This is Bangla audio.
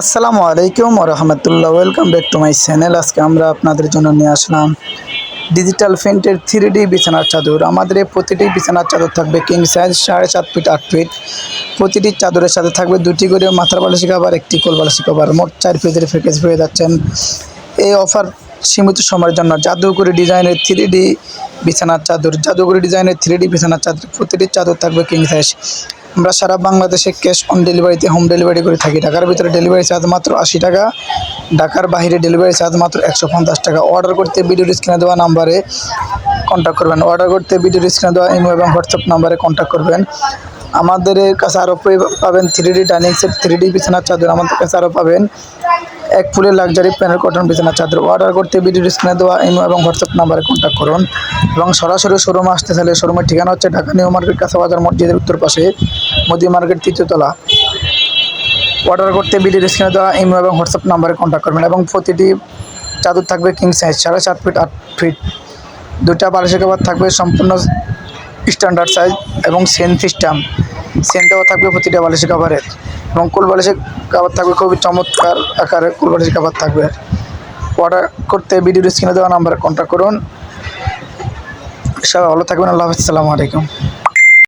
আসসালামু আলাইকুম রহমতুল্লাহ। Welcome back to my channel আজকে আমরা আপনাদের জন্য নিয়ে আসলাম ডিজিটাল প্রিন্টের থ্রি ডি বিছানার চাদর। আমাদের প্রতিটি বিছানার চাদর থাকবে কিং সাইজ সাড়ে সাত ফিট আট ফিট প্রতিটি চাদরের সাথে থাকবে দুটি করে মাথার বালিশি কাবার একটি কোল বালিশি কাবার মোট চার পিসের প্যাকেজ পেয়ে যাচ্ছেন। এই অফার সীমিত সময়ের জন্য জাদুকরি ডিজাইনের থ্রি ডি বিছানার চাদর। জাদুকরি ডিজাইনের থ্রি ডি বিছানার চাদর। প্রতিটি চাদর থাকবে কিং সাইজ আমরা সারা বাংলাদেশে ক্যাশ অন ডেলিভারিতে হোম ডেলিভারি করে থাকি। ঢাকার ভিতরে ডেলিভারি চার্জ মাত্র আশি টাকা, ঢাকার বাইরে ডেলিভারি চার্জ মাত্র একশো পঞ্চাশ টাকা। অর্ডার করতে ভিডিও স্ক্রিনে দেওয়া নাম্বারে কন্ট্যাক্ট করবেন। অর্ডার করতে ভিডিও স্ক্রিনে দেওয়া ইমো এবং হোয়াটসঅ্যাপ নাম্বারে কন্ট্যাক্ট করবেন। আমাদের কাছে আরও পাবেন three D dining set three D বিছানার চাদর। আমাদের কাছে আরও পাবেন এক ফুলের লাক্সারি প্যানেল কটন বিছানার চাদর অর্ডার করতে ভিডিওর স্ক্রিনে দেওয়া ইমো এবং হোয়াটসঅ্যাপ নাম্বারে কন্ট্যাক্ট করুন। এবং সরাসরি শোরুমে আসতে চাইলে শোরুমের ঠিকানা হচ্ছে ঢাকা নিউ মার্কেট কাঁচাবাজার মসজিদের উত্তর পাশে মোদি মার্কেট তৃতীয়তলা অর্ডার করতে ভিডিওর স্ক্রিনে দেওয়া ইমো এবং হোয়াটসঅ্যাপ নাম্বারে কন্ট্যাক্ট করবেন এবং প্রতিটি চাদর থাকবে কিং সাইজ সাড়ে সাত ফিট আট ফিট দুটা বালিশের কভার থাকবে সম্পূর্ণ স্ট্যান্ডার্ড সাইজ এবং সেন সিস্টেম সেনটাও থাকবে প্রতিটা বালিশের কাভারের এবং কুল বালিশের কাভার থাকবে, খুবই চমৎকার আকারে কুল বালিশের কাভার থাকবে। অর্ডার করতে ভিডিওর স্ক্রিনে দেওয়া নাম্বারে কন্ট্যাক্ট করুন। সবাই ভালো থাকবেন, আল্লাহ হাফিজ আলাইকুম।